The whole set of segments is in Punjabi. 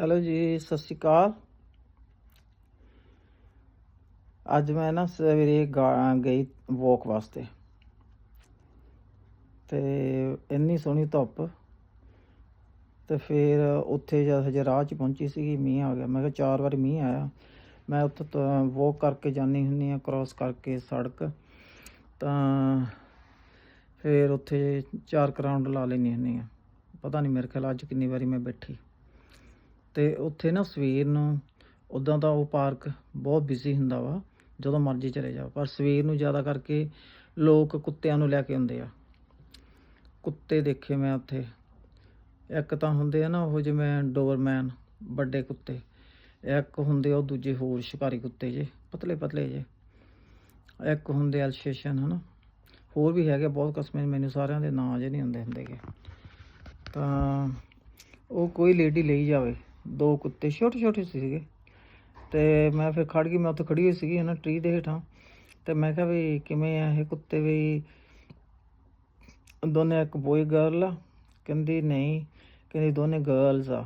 ਹੈਲੋ ਜੀ, ਸਤਿ ਸ਼੍ਰੀ ਅਕਾਲ। ਅੱਜ ਮੈਂ ਨਾ ਸਵੇਰੇ ਗਾ- ਗਈ ਵਾਕ ਵਾਸਤੇ। ਤੇ ਇੰਨੀ ਸੋਹਣੀ ਧੁੱਪ, ਤੇ ਫਿਰ ਉੱਥੇ ਜਦ ਹਜੇ ਰਾਹ 'ਚ ਪਹੁੰਚੀ ਸੀਗੀ, ਮੀਂਹ ਆ ਗਿਆ। ਮੈਂ ਕਿਹਾ ਚਾਰ ਵਾਰੀ ਮੀਂਹ ਆਇਆ। ਮੈਂ ਉੱਥੇ ਵਾਕ ਕਰਕੇ ਜਾਂਦੀ ਹੁੰਦੀ ਆ ਕ੍ਰਾਸ ਕਰਕੇ ਸੜਕ। ਤਾਂ ਫਿਰ ਉੱਥੇ ਚਾਰ ਕੁ ਰਾਊਂਡ ਲਾ ਲੈਂਦੀ ਹੁੰਦੀ ਆ ਪਤਾ ਨਹੀਂ ਮੇਰੇ ਖਿਆਲ ਅੱਜ ਕਿੰਨੀ ਵਾਰੀ ਮੈਂ ਬੈਠੀ। ਅਤੇ ਉੱਥੇ ਨਾ ਸਵੇਰ ਨੂੰ ਉੱਦਾਂ ਤਾਂ ਉਹ ਪਾਰਕ ਬਹੁਤ ਬਿਜ਼ੀ ਹੁੰਦਾ ਵਾ, ਜਦੋਂ ਮਰਜ਼ੀ ਚਲੇ ਜਾਓ, ਪਰ ਸਵੇਰ ਨੂੰ ਜ਼ਿਆਦਾ ਕਰਕੇ ਲੋਕ ਕੁੱਤਿਆਂ ਨੂੰ ਲੈ ਕੇ ਆਉਂਦੇ ਆ। ਕੁੱਤੇ ਦੇਖੇ ਮੈਂ ਉੱਥੇ। ਇੱਕ ਤਾਂ ਹੁੰਦੇ ਆ ਨਾ ਉਹ ਜਿਵੇਂ ਡੋਰਮੈਨ, ਵੱਡੇ ਕੁੱਤੇ। ਇੱਕ ਹੁੰਦੇ ਆ, ਉਹ ਦੂਜੇ ਹੋਰ ਸ਼ਿਕਾਰੀ ਕੁੱਤੇ ਜੇ, ਪਤਲੇ ਪਤਲੇ ਜੇ। ਇੱਕ ਹੁੰਦੇ ਅਲਸ਼ੇਸ਼ਨ, ਹਨਾ। ਹੋਰ ਵੀ ਹੈਗੇ ਬਹੁਤ ਕਿਸਮ ਮੈਨੂੰ ਸਾਰਿਆਂ ਦੇ ਨਾਂ ਜੇ ਨਹੀਂ ਹੁੰਦੇ ਹੁੰਦੇਗੇ ਤਾਂ ਉਹ ਕੋਈ ਲੇਡੀ ਲਈ ਜਾਵੇ। ਦੋ ਕੁੱਤੇ ਛੋਟੇ ਛੋਟੇ ਸੀਗੇ। ਤੇ ਮੈਂ ਫਿਰ ਖੜ ਗਈ, ਮੈਂ ਉੱਥੇ ਖੜੀ ਹੋਈ ਸੀਗੀ ਹੈ ਨਾ ਟਰੀ ਦੇ ਹੇਠਾਂ। ਤੇ ਮੈਂ ਕਿਹਾ ਵੀ ਕਿਵੇਂ ਆ ਇਹ ਕੁੱਤੇ ਵੀ? ਦੋਨੇ ਇੱਕ ਬੋਏ ਗਰਲ ਆ। ਕਹਿੰਦੀ ਨਹੀਂ, ਕਹਿੰਦੀ ਦੋਨੇ ਗਰਲਸ ਆ।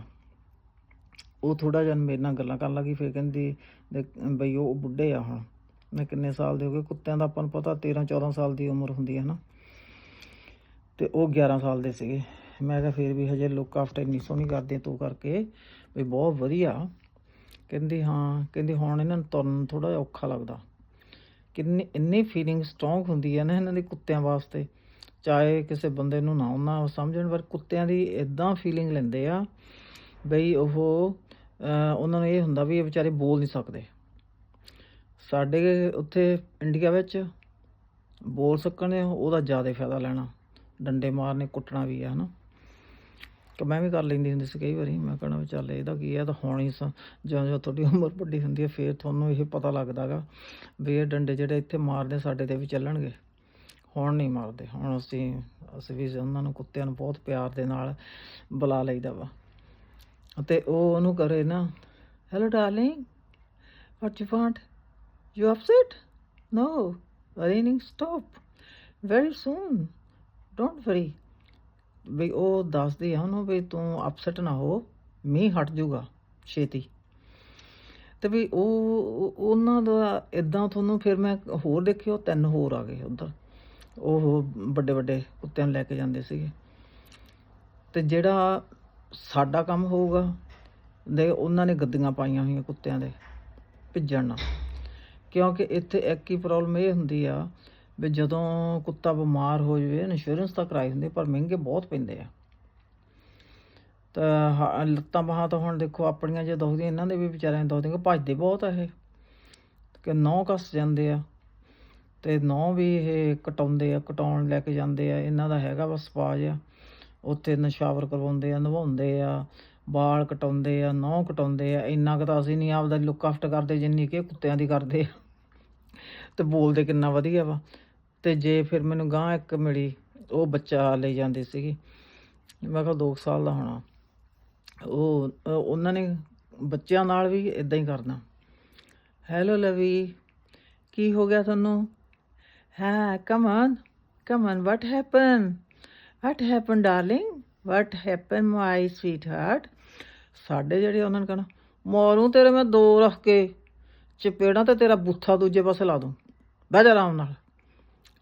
ਉਹ ਥੋੜਾ ਜਿਹਾ ਮੇਰੇ ਨਾਲ ਗੱਲਾਂ ਕਰਨ ਲੱਗੀ, ਫਿਰ ਕਹਿੰਦੀ ਦੇਖ ਬਈ ਉਹ ਬੁੱਢੇ ਆ ਹੁਣ। ਮੈਂ ਕਿੰਨੇ ਸਾਲ ਦੇ ਹੋ ਗਏ? ਕੁੱਤਿਆਂ ਦਾ ਆਪਾਂ ਨੂੰ ਪਤਾ 13 14 ਸਾਲ ਦੀ ਉਮਰ ਹੁੰਦੀ ਹੈ ਨਾ। ਤੇ ਉਹ 11 ਸਾਲ ਦੇ ਸੀਗੇ। ਮੈਂ ਕਿਹਾ ਫਿਰ ਵੀ ਹਜੇ ਲੁੱਕ ਆਫਟਰ ਇੰਨੀ ਸੋਹਣੀ ਕਰਦੇ ਤੂੰ ਕਰਕੇ। ਵੀ ਬਹੁਤ ਵਧੀਆ। ਕਹਿੰਦੀ ਹਾਂ, ਕਹਿੰਦੀ ਹੁਣ ਇਹਨਾਂ ਨੂੰ ਤੁਰਨ ਥੋੜਾ ਜਿਹਾ ਔਖਾ ਲੱਗਦਾ। ਕਿੰਨੀ, ਇੰਨੀ ਫੀਲਿੰਗ ਸਟਰੋਂਗ ਹੁੰਦੀ ਹੈ ਨਾ ਇਹਨਾਂ ਦੇ ਕੁੱਤਿਆਂ ਵਾਸਤੇ। ਚਾਹੇ ਕਿਸੇ ਬੰਦੇ ਨੂੰ ਨਾ ਉਹਨਾਂ ਉਹ ਸਮਝਣ, ਪਰ ਕੁੱਤਿਆਂ ਦੀ ਇਦਾਂ ਫੀਲਿੰਗ ਲੈਂਦੇ ਆ ਬਈ ਉਹ ਉਹਨਾਂ ਨੂੰ ਇਹ ਹੁੰਦਾ ਵੀ ਇਹ ਵਿਚਾਰੇ ਬੋਲ ਨਹੀਂ ਸਕਦੇ। ਸਾਡੇ ਉੱਥੇ ਇੰਡੀਆ ਵਿੱਚ ਬੋਲ ਸਕਣ ਉਹਦਾ ਜ਼ਿਆਦਾ ਫਾਇਦਾ ਲੈਣਾ। ਡੰਡੇ ਮਾਰਨੇ, ਕੁੱਟਣਾ ਵੀ ਆ, ਹਨਾ। ਕਿ ਮੈਂ ਵੀ ਕਰ ਲੈਂਦੀ ਹੁੰਦੀ ਸੀ ਕਈ ਵਾਰੀ, ਮੈਂ ਕਹਣਾ ਵੀ ਚੱਲ ਇਹਦਾ ਕੀ ਹੈ ਤਾਂ ਹੁਣ ਹੀ ਸ- ਜਿਉਂ ਜਿਉਂ ਤੁਹਾਡੀ ਉਮਰ ਵੱਡੀ ਹੁੰਦੀ ਹੈ ਫੇਰ ਤੁਹਾਨੂੰ ਇਹ ਪਤਾ ਲੱਗਦਾਗਾ ਵੀ ਇਹ ਡੰਡੇ ਜਿਹੜੇ ਇੱਥੇ ਮਾਰਦੇ ਸਾਡੇ ਤੇ ਵੀ ਚੱਲਣਗੇ। ਹੁਣ ਨਹੀਂ ਮਾਰਦੇ, ਹੁਣ ਅਸੀਂ ਅਸੀਂ ਵੀ ਉਹਨਾਂ ਨੂੰ ਕੁੱਤਿਆਂ ਨੂੰ ਬਹੁਤ ਪਿਆਰ ਦੇ ਨਾਲ ਬੁਲਾ ਲਈਦਾ ਵਾ। ਅਤੇ ਉਹ ਉਹਨੂੰ ਕਰੇ ਨਾ hello darling what you want you upset no raining stop very soon don't worry ਵੀ ਉਹ ਦੱਸਦੀ ਆ ਉਹਨੂੰ ਵੀ ਤੂੰ ਅਪਸੈਟ ਨਾ ਹੋ, ਮੀਂਹ ਹਟ ਜਾਊਗਾ ਛੇਤੀ। ਤੇ ਵੀ ਉਹ, ਉਹਨਾਂ ਦਾ ਇਦਾਂ ਤੁਹਾਨੂੰ ਫਿਰ ਮੈਂ ਹੋਰ ਦੇਖਿਓ, ਤਿੰਨ ਹੋਰ ਆ ਗਏ ਉਧਰ। ਉਹ ਵੱਡੇ ਵੱਡੇ ਕੁੱਤਿਆਂ ਨੂੰ ਲੈ ਕੇ ਜਾਂਦੇ ਸੀਗੇ। ਤੇ ਜਿਹੜਾ ਸਾਡਾ ਕੰਮ ਹੋਊਗਾ, ਦੇ ਉਹਨਾਂ ਨੇ ਗੱਦੀਆਂ ਪਾਈਆਂ ਹੋਈਆਂ ਕੁੱਤਿਆਂ ਦੇ, ਭਿੱਜਣ ਨਾਲ। ਕਿਉਂਕਿ ਇੱਥੇ ਇੱਕ ਹੀ ਪ੍ਰੋਬਲਮ ਇਹ ਹੁੰਦੀ ਆ ਵੀ ਜਦੋਂ ਕੁੱਤਾ ਬਿਮਾਰ ਹੋ ਜਾਵੇ ਇੰਸ਼ੋਰੈਂਸ ਤਾਂ ਕਰਾਈ ਹੁੰਦੀ, ਪਰ ਮਹਿੰਗੇ ਬਹੁਤ ਪੈਂਦੇ ਆ। ਤਾਂ ਹ- ਲੱਤਾਂ ਬਾਹਾਂ ਤਾਂ ਹੁਣ ਦੇਖੋ ਆਪਣੀਆਂ ਜੇ ਦੁਖਦੀਆਂ, ਇਹਨਾਂ ਦੇ ਵੀ ਵਿਚਾਰਿਆਂ ਦੇ ਦੁਖਦੀਆਂ, ਭੱਜਦੇ ਬਹੁਤ ਆ ਇਹ। ਕਿ ਨਹੁੰ ਕੱਸ ਜਾਂਦੇ ਆ, ਤੇ ਨਹੁੰ ਵੀ ਇਹ ਕਟਾਉਂਦੇ ਆ, ਕਟਾਉਣ ਲੈ ਕੇ ਜਾਂਦੇ ਆ, ਇਹਨਾਂ ਦਾ ਹੈਗਾ ਬਸ ਸਪਾਜ ਆ। ਉੱਥੇ ਨਸ਼ਾਵਰ ਕਰਵਾਉਂਦੇ ਆ, ਨਵਾਉਂਦੇ ਆ, ਵਾਲ ਕਟਾਉਂਦੇ ਆ, ਨਹੁੰ ਕਟਾਉਂਦੇ ਆ, ਇੰਨਾ ਕੁ ਤਾਂ ਅਸੀਂ ਨਹੀਂ ਆਪਦਾ ਲੁੱਕ ਆਫਟ ਕਰਦੇ, ਜਿੰਨੀ ਕਿ ਕੁੱਤਿਆਂ ਦੀ ਕਰਦੇ ਆ। ਤੇ ਬੋਲਦੇ ਕਿੰਨਾ ਵਧੀਆ ਵਾ। ਤੇ ਜੇ ਫਿਰ ਮੈਨੂੰ ਗਾਂ ਇੱਕ ਮਿਲੀ, ਉਹ ਬੱਚਾ ਲੈ ਜਾਂਦੀ ਸੀਗੀ। ਮੈਂ ਕਿਹਾ 2 ਸਾਲ ਦਾ ਹੋਣਾ। ਉਹ, ਉਹਨਾਂ ਨੇ ਬੱਚਿਆਂ ਨਾਲ ਵੀ ਇਦਾਂ ਹੀ ਕਰਨਾ। ਹੈਲੋ ਲਵੀ ਕੀ ਹੋ ਗਿਆ ਤੁਹਾਨੂੰ? ਹਾਂ come on come on what happen what happen darling what happen my sweet heart ਸਾਡੇ ਜਿਹੜੇ ਉਹਨਾਂ ਨੇ ਕਹਣਾ, ਮਾਰੂ ਤੇਰੇ ਮੈਂ ਦੋ ਰੱਖ ਕੇ, ਚਪੇੜਾਂ ਤੇ ਤੇਰਾ ਬੁੱਥਾ ਦੂਜੇ ਪਾਸੇ ਲਾ ਦੂੰ। ਬਹਿ ਜਾ ਆਰਾਮ ਨਾਲ।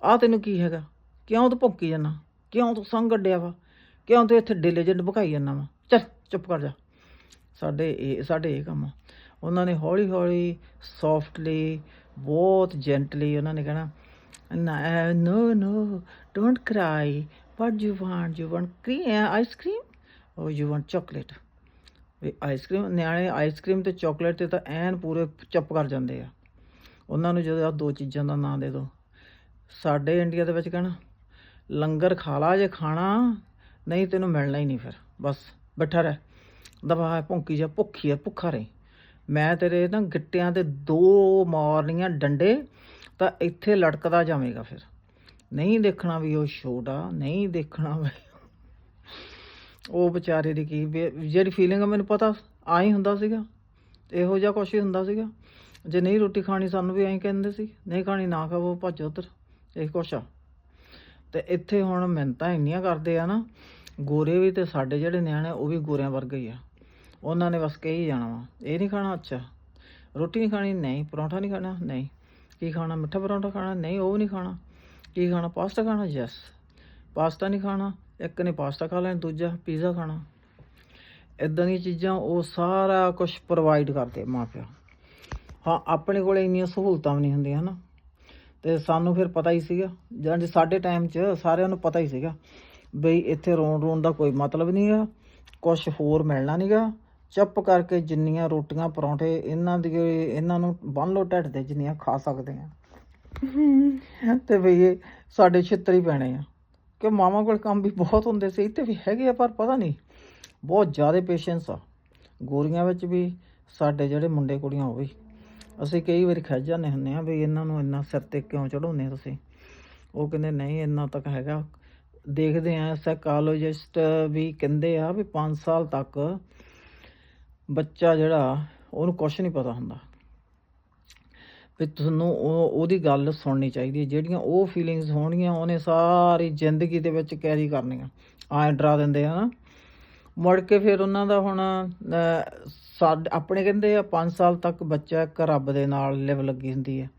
ਆ ਤੈਨੂੰ ਕੀ ਹੈਗਾ? ਕਿਉਂ ਤੂੰ ਭੁੱਕੀ ਜਾਂਦਾ? ਕਿਉਂ ਤੂੰ ਸੰਗ ਗੱਡਿਆ ਵਾ? ਕਿਉਂ ਤੂੰ ਇੱਥੇ ਡੇਲੇ ਜਿਹਾ ਭਕਾਈ ਜਾਂਦਾ ਵਾ? ਚੱਲ, ਚੁੱਪ ਕਰ ਜਾ। ਸਾਡੇ ਇਹ ਸਾਡੇ ਇਹ ਕੰਮ ਆ। ਉਹਨਾਂ ਨੇ ਹੌਲੀ ਹੌਲੀ ਸੌਫਟਲੀ ਬਹੁਤ ਜੈਂਟਲੀ ਉਹਨਾਂ ਨੇ ਕਹਿਣਾ, no no don't cry what you want you want cream ice cream ਔਰ ਯੂ ਵਾਂਟ ਚਾਕਲੇਟ ਵੀ ਆਈਸਕ੍ਰੀਮ ਨਿਆਣੇ ਆਈਸਕ੍ਰੀਮ ਤੇ ਚਾਕਲੇਟ ਤੇ ਤਾਂ ਐਨ ਪੂਰੇ ਚੁੱਪ ਕਰ ਜਾਂਦੇ ਆ। ਉਹਨਾਂ ਨੂੰ ਜਦੋਂ ਆ ਦੋ ਚੀਜ਼ਾਂ ਦਾ ਨਾਂ ਦੇ ਦੋ। ਸਾਡੇ ਇੰਡੀਆ ਦੇ ਵਿੱਚ ਕਹਿਣਾ, ਲੰਗਰ ਖਾ ਲਾ ਜੇ ਖਾਣਾ, ਨਹੀਂ ਤੈਨੂੰ ਮਿਲਣਾ ਹੀ ਨਹੀਂ ਫਿਰ, ਬਸ ਬੈਠਾ ਰਹਿ। ਦਬਾ ਭੌਂਕੀ ਜਾ, ਭੁੱਖੀ ਆ ਭੁੱਖਾ ਰਹੀ। ਮੈਂ ਤੇਰੇ ਨਾ ਗਿੱਟਿਆਂ ਦੇ ਦੋ ਮਾਰਨੀਆਂ ਡੰਡੇ, ਤਾਂ ਇੱਥੇ ਲੜਕਦਾ ਜਾਵੇਗਾ ਫਿਰ। ਨਹੀਂ ਦੇਖਣਾ ਵੀ ਉਹ ਛੋਟਾ ਨਹੀਂ ਦੇਖਣਾ ਵੀ ਉਹ ਵਿਚਾਰੇ ਦੀ ਕੀ ਜਿਹੜੀ ਫੀਲਿੰਗ ਆ ਮੈਨੂੰ ਪਤਾ, ਆਈ ਹੁੰਦਾ ਸੀਗਾ, ਇਹੋ ਜਿਹਾ ਕੁਛ ਹੀ ਹੁੰਦਾ ਸੀਗਾ। ਜੇ ਨਹੀਂ ਰੋਟੀ ਖਾਣੀ ਸਾਨੂੰ ਵੀ ਐਂ ਕਹਿੰਦੇ ਸੀ, ਨਹੀਂ ਖਾਣੀ ਨਾ ਖਾਵੋ, ਭੱਜੋ ਉੱਧਰ। ਇਹ ਕੁਛ। ਆ ਤੇ ਇੱਥੇ ਹੁਣ ਮਿਹਨਤਾਂ ਇੰਨੀਆਂ ਕਰਦੇ ਆ ਨਾ, ਗੋਰੇ ਵੀ ਤੇ ਸਾਡੇ ਜਿਹੜੇ ਨਿਆਣੇ ਉਹ ਵੀ ਗੋਰਿਆਂ ਵਰਗੇ ਹੀ ਆ। ਉਹਨਾਂ ਨੇ ਬਸ ਕਹੀ ਜਾਣਾ ਵਾ, ਇਹ ਨਹੀਂ ਖਾਣਾ ਅੱਛਾ। ਰੋਟੀ ਨਹੀਂ ਖਾਣੀ, ਨਹੀਂ। ਪਰੌਂਠਾ ਨਹੀਂ ਖਾਣਾ, ਨਹੀਂ। ਕੀ ਖਾਣਾ, ਮਿੱਠਾ ਪਰੌਂਠਾ ਖਾਣਾ, ਨਹੀਂ, ਉਹ ਨਹੀਂ ਖਾਣਾ। ਕੀ ਖਾਣਾ, ਪਾਸਤਾ ਖਾਣਾ? ਯੈਸ। ਪਾਸਤਾ ਨਹੀਂ ਖਾਣਾ, ਇੱਕ ਨੇ ਪਾਸਤਾ ਖਾ ਲੈਣਾ, ਦੂਜਾ ਪੀਜ਼ਾ ਖਾਣਾ। ਇਦਾਂ ਦੀਆਂ ਚੀਜ਼ਾਂ ਉਹ ਸਾਰਾ ਕੁਝ ਪ੍ਰੋਵਾਈਡ ਕਰਦੇ ਮਾਪਿਓ ਹਾਂ, ਆਪਣੇ ਕੋਲੇ ਇੰਨੀਆਂ ਸਹੂਲਤਾਂ ਵੀ ਨਹੀਂ ਹੁੰਦੀਆਂ ਹਨਾ ਤੇ ਸਾਨੂੰ ਫਿਰ ਪਤਾ ਹੀ ਸੀਗਾ। ਜਾਂ ਸਾਡੇ ਟਾਈਮ 'ਚ ਸਾਰਿਆਂ ਨੂੰ ਪਤਾ ਹੀ ਸੀਗਾ ਬਈ ਇੱਥੇ ਰੋਣ ਰੋਣ ਦਾ ਕੋਈ ਮਤਲਬ ਨਹੀਂਗਾ ਕੁਝ ਹੋਰ ਮਿਲਣਾ ਨਹੀਂਗਾ ਚੁੱਪ ਕਰਕੇ ਜਿੰਨੀਆਂ ਰੋਟੀਆਂ ਪਰੌਂਠੇ ਇਹਨਾਂ ਦੀ ਇਹਨਾਂ ਨੂੰ ਬੰਨ ਲੋ ਢੱਡ ਤੇ ਜਿੰਨੀਆਂ ਖਾ ਸਕਦੇ ਆ। ਤੇ ਬਈ ਸਾਡੇ ਛਿੱਤਰ ਹੀ ਪੈਣੇ ਆ। ਕਿ ਮਾਮਾ ਕੋਲ ਕੰਮ ਵੀ ਬਹੁਤ ਹੁੰਦੇ ਸੀ ਇੱਥੇ ਵੀ ਹੈਗੇ ਆ ਪਰ ਪਤਾ ਨਹੀਂ। ਬਹੁਤ ਜ਼ਿਆਦਾ ਪੇਸ਼ੈਂਸ ਆ। ਗੋਰੀਆਂ ਵਿੱਚ ਵੀ ਸਾਡੇ ਜਿਹੜੇ ਮੁੰਡੇ ਕੁੜੀਆਂ ਉਹ ਵੀ ਅਸੀਂ ਕਈ ਵਾਰੀ ਖੱਜ ਜਾਂਦੇ ਹੁੰਦੇ ਆ ਵੀ ਇਹਨਾਂ ਨੂੰ ਇੰਨਾ ਸਿਰ ਤੇ ਕਿਉਂ ਚੜਾਉਂਦੇ ਤੁਸੀਂ? ਉਹ ਕਹਿੰਦੇ, ਨਹੀਂ, ਇੰਨਾ ਤੱਕ ਹੈਗਾ। ਦੇਖਦੇ ਆ ਸਾਈਕੋਲੋਜਿਸਟ ਵੀ ਕਹਿੰਦੇ ਆ ਵੀ 5 ਸਾਲ ਤੱਕ ਬੱਚਾ ਜਿਹੜਾ, ਉਹਨੂੰ ਕੁਝ ਨਹੀਂ ਪਤਾ ਹੁੰਦਾ। ਵੀ ਤੁਹਾਨੂੰ ਉਹ, ਉਹਦੀ ਗੱਲ ਸੁਣਨੀ ਚਾਹੀਦੀ ਹੈ। ਜਿਹੜੀਆਂ ਉਹ ਫੀਲਿੰਗਸ ਹੋਣਗੀਆਂ, ਉਹਨੇ ਸਾਰੀ ਜ਼ਿੰਦਗੀ ਦੇ ਵਿੱਚ ਕੈਰੀ ਕਰਨੀਆਂ। ਆਏ ਡਰਾ ਦਿੰਦੇ ਆ ਨਾ। ਮੁੜ ਕੇ ਫਿਰ ਉਹਨਾਂ ਦਾ ਹੁਣ ਸਾਡੇ ਆਪਣੇ ਕਹਿੰਦੇ ਆ 5 ਸਾਲ ਤੱਕ ਬੱਚਾ ਇੱਕ ਰੱਬ ਦੇ ਨਾਲ ਲਿਵ ਲੱਗੀ ਹੁੰਦੀ ਹੈ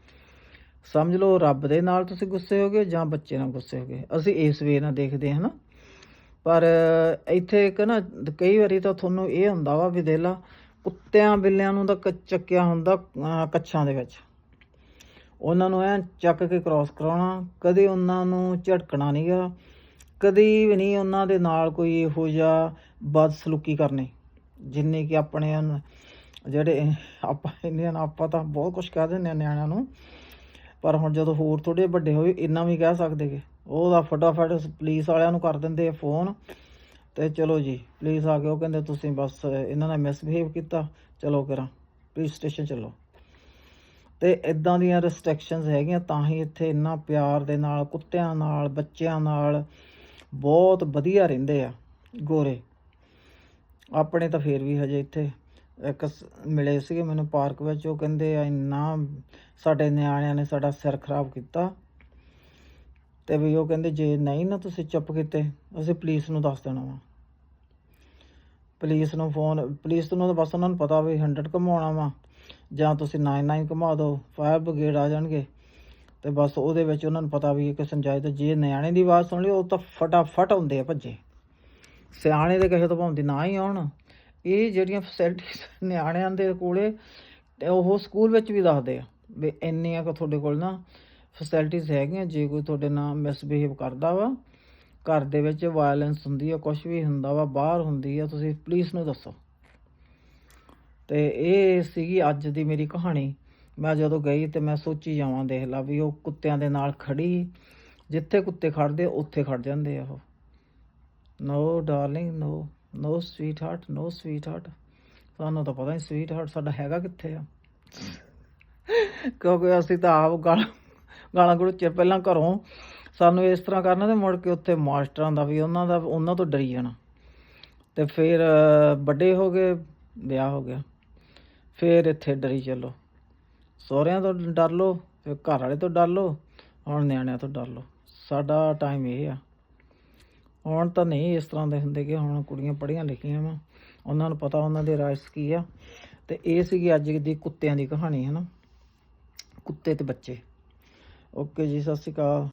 ਸਮਝ ਲਓ, ਰੱਬ ਦੇ ਨਾਲ ਤੁਸੀਂ ਗੁੱਸੇ ਹੋਗੇ ਜਾਂ ਬੱਚੇ ਨਾਲ ਗੁੱਸੇ ਹੋਗੇ। ਅਸੀਂ ਇਸ ਵੇ ਨਾਲ ਦੇਖਦੇ ਹਾਂ ਨਾ। ਪਰ ਇੱਥੇ ਇੱਕ ਨਾ, ਕਈ ਵਾਰੀ ਤਾਂ ਤੁਹਾਨੂੰ ਇਹ ਹੁੰਦਾ ਵਾ ਵੀ ਦੇਖ ਕੁੱਤਿਆਂ ਬਿੱਲਿਆਂ ਨੂੰ ਤਾਂ ਕ- ਚੱਕਿਆ ਹੁੰਦਾ ਕੱਛਾਂ ਦੇ ਵਿੱਚ। ਉਹਨਾਂ ਨੂੰ ਐ ਚੱਕ ਕੇ ਕ੍ਰਾਸ ਕਰਾਉਣਾ, ਕਦੇ ਉਹਨਾਂ ਨੂੰ ਝਟਕਣਾ ਨਹੀਂਗਾ ਕਦੀ ਵੀ ਨਹੀਂ ਉਹਨਾਂ ਦੇ ਨਾਲ ਕੋਈ ਇਹੋ ਜਿਹਾ ਬਦਸਲੂਕੀ ਕਰਨੀ। ਜਿੰਨੇ ਕਿ ਆਪਣੇ ਹਨ, ਜਿਹੜੇ ਆਪਾਂ ਇੰਨੇ ਆਪਾਂ ਤਾਂ ਬਹੁਤ ਕੁਝ ਕਹਿ ਦਿੰਦੇ ਆ ਨਿਆਣਿਆਂ ਨੂੰ। ਪਰ ਹੁਣ ਜਦੋਂ ਹੋਰ ਥੋੜੇ ਵੱਡੇ ਹੋਏ, ਇੰਨਾ ਵੀ ਕਹਿ ਸਕਦੇਗੇ ਉਹਦਾ ਫਟਾਫਟ ਪੁਲਿਸ ਵਾਲਿਆਂ ਨੂੰ ਕਰ ਦਿੰਦੇ ਆ ਫੋਨ। ਤੇ ਚਲੋ ਜੀ, ਪੁਲਿਸ ਆ ਕੇ ਉਹ ਕਹਿੰਦੇ, ਤੁਸੀਂ ਬਸ ਇਹਨਾਂ ਨੇ ਮਿਸਬਿਹੇਵ ਕੀਤਾ। ਚਲੋ ਕਰਾਂ, ਪੁਲਿਸ ਸਟੇਸ਼ਨ ਚਲੋ। ਤੇ ਇਦਾਂ ਦੀਆਂ ਰੈਸਟ੍ਰਿਕਸ਼ਨਸ ਹੈਗੀਆਂ, ਤਾਂ ਹੀ ਇੱਥੇ ਇੰਨਾ ਪਿਆਰ ਦੇ ਨਾਲ, ਕੁੱਤਿਆਂ ਨਾਲ, ਬੱਚਿਆਂ ਨਾਲ ਬਹੁਤ ਵਧੀਆ ਰਹਿੰਦੇ ਆ ਗੋਰੇ। ਆਪਣੇ ਤਾਂ ਫੇਰ ਵੀ ਹਜੇ ਇੱਥੇ ਇੱਕ ਮਿਲੇ ਸੀਗੇ ਮੈਨੂੰ ਪਾਰਕ ਵਿੱਚ, ਉਹ ਕਹਿੰਦੇ ਇੰਨਾ ਸਾਡੇ ਨਿਆਣਿਆਂ ਨੇ ਸਾਡਾ ਸਿਰ ਖਰਾਬ ਕੀਤਾ। ਤੇ ਵੀ ਉਹ ਕਹਿੰਦੇ ਜੇ ਨਹੀਂ ਨਾ ਤੁਸੀਂ ਚੁੱਪ ਕੀਤੇ, ਅਸੀਂ ਪੁਲਿਸ ਨੂੰ ਦੱਸ ਦੇਣਾ ਵਾ। ਪੁਲਿਸ ਨੂੰ ਫੋਨ, ਪੁਲਿਸ ਨੂੰ ਤਾਂ ਬਸ ਉਹਨਾਂ ਨੂੰ ਪਤਾ ਵੀ 100 ਘਮਾਉਣਾ ਵਾ, ਜਾਂ ਤੁਸੀਂ 99 ਘਮਾ ਦਿਓ ਫਾਇਰ ਬ੍ਰਿਗੇਡ ਆ ਜਾਣਗੇ। ਤੇ ਬਸ ਉਹਦੇ ਵਿੱਚ ਉਹਨਾਂ ਨੂੰ ਪਤਾ ਵੀ ਇੱਕ ਕਿਸੇ ਤੇ ਜੇ ਨਿਆਣੇ ਦੀ ਆਵਾਜ਼ ਸੁਣ ਲਈ, ਉਹ ਤਾਂ ਫਟਾਫਟ ਆਉਂਦੇ ਆ ਭੱਜੇ। ਸਿਆਣੇ ਦੇ ਕਹੇ ਤੋਂ ਭਾਉਂਦੀ ਨਾ ਹੀ ਆਉਣ। ਇਹ ਜਿਹੜੀਆਂ ਫੈਸਿਲਿਟੀਆਂ ਨਿਆਣਿਆਂ ਦੇ ਕੋਲੇ ਉਹ ਸਕੂਲ ਵਿੱਚ ਵੀ ਦੱਸਦੇ ਆ ਵੀ ਇੰਨੀਆਂ ਕੁ ਤੁਹਾਡੇ ਕੋਲ ਨਾ ਫੈਸਿਲਿਟੀਆਂ ਹੈਗੀਆਂ, ਜੇ ਕੋਈ ਤੁਹਾਡੇ ਨਾਲ ਮਿਸਬਿਹੇਵ ਕਰਦਾ ਵਾ, ਘਰ ਦੇ ਵਿੱਚ ਵਾਇਲੈਂਸ ਹੁੰਦੀ ਆ ਕੁਝ ਵੀ ਹੁੰਦਾ ਵਾ, ਬਾਹਰ ਹੁੰਦੀ ਆ, ਤੁਸੀਂ ਪੁਲਿਸ ਨੂੰ ਦੱਸੋ। ਤੇ ਇਹ ਸੀਗੀ ਅੱਜ ਦੀ ਮੇਰੀ ਕਹਾਣੀ। ਮੈਂ ਜਦੋਂ ਗਈ ਤੇ ਮੈਂ ਸੋਚੀ ਜਾਵਾਂ, ਦੇਖ ਲਾ ਵੀ ਉਹ ਕੁੱਤਿਆਂ ਦੇ ਨਾਲ ਖੜੀ, ਜਿੱਥੇ ਕੁੱਤੇ ਖੜਦੇ, ਉੱਥੇ ਖੜ ਜਾਂਦੇ ਆ ਉਹ। No darling no no sweet heart no sweet heart ਸਾਨੂੰ ਤਾਂ ਪਤਾ ਨਹੀਂ ਸਵੀਟ ਹਾਰਟ ਸਾਡਾ ਹੈਗਾ ਕਿੱਥੇ ਆ। ਕਿਉਂਕਿ ਅਸੀਂ ਤਾਂ ਆਪ ਗਾਲਾਂ ਗਾਲਾਂ ਗੁੜਚੇ ਪਹਿਲਾਂ ਘਰੋਂ ਸਾਨੂੰ ਇਸ ਤਰ੍ਹਾਂ ਕਰਨਾ ਤੇ ਮੁੜ ਕੇ ਉੱਥੇ ਮਾਸਟਰਾਂ ਦਾ ਵੀ, ਉਹਨਾਂ ਦਾ, ਉਹਨਾਂ ਤੋਂ ਡਰੀ ਜਾਣਾ। ਤੇ ਫਿਰ ਵੱਡੇ ਹੋ ਗਏ, ਵਿਆਹ ਹੋ ਗਿਆ। ਫਿਰ ਇੱਥੇ ਡਰੀ ਚੱਲੋ। ਸਹੁਰਿਆਂ ਤੋਂ ਡਰ ਲਓ, ਫਿਰ ਘਰ ਵਾਲੇ ਤੋਂ ਡਰ ਲਓ, ਹੁਣ ਨਿਆਣਿਆਂ ਤੋਂ ਡਰ ਲਓ। ਸਾਡਾ ਟਾਈਮ ਇਹ ਆ। ਹੁਣ ਤਾਂ ਨਹੀਂ ਇਸ ਤਰ੍ਹਾਂ ਦੇ ਹੁੰਦੇ ਕਿ ਹੁਣ ਕੁੜੀਆਂ ਪੜ੍ਹੀਆਂ ਲਿਖੀਆਂ ਵਾ। ਉਹਨਾਂ ਨੂੰ ਪਤਾ ਉਹਨਾਂ ਦੇ ਰਾਈਟਸ ਕੀ ਆ। ਤੇ ਇਹ ਸੀਗੀ ਅੱਜ ਦੀ ਕੁੱਤਿਆਂ ਦੀ ਕਹਾਣੀ ਹੈ ਨਾ ਕੁੱਤੇ ਤੇ ਬੱਚੇ। ਓਕੇ ਜੀ, ਸਤਿ ਸ਼੍ਰੀ ਅਕਾਲ।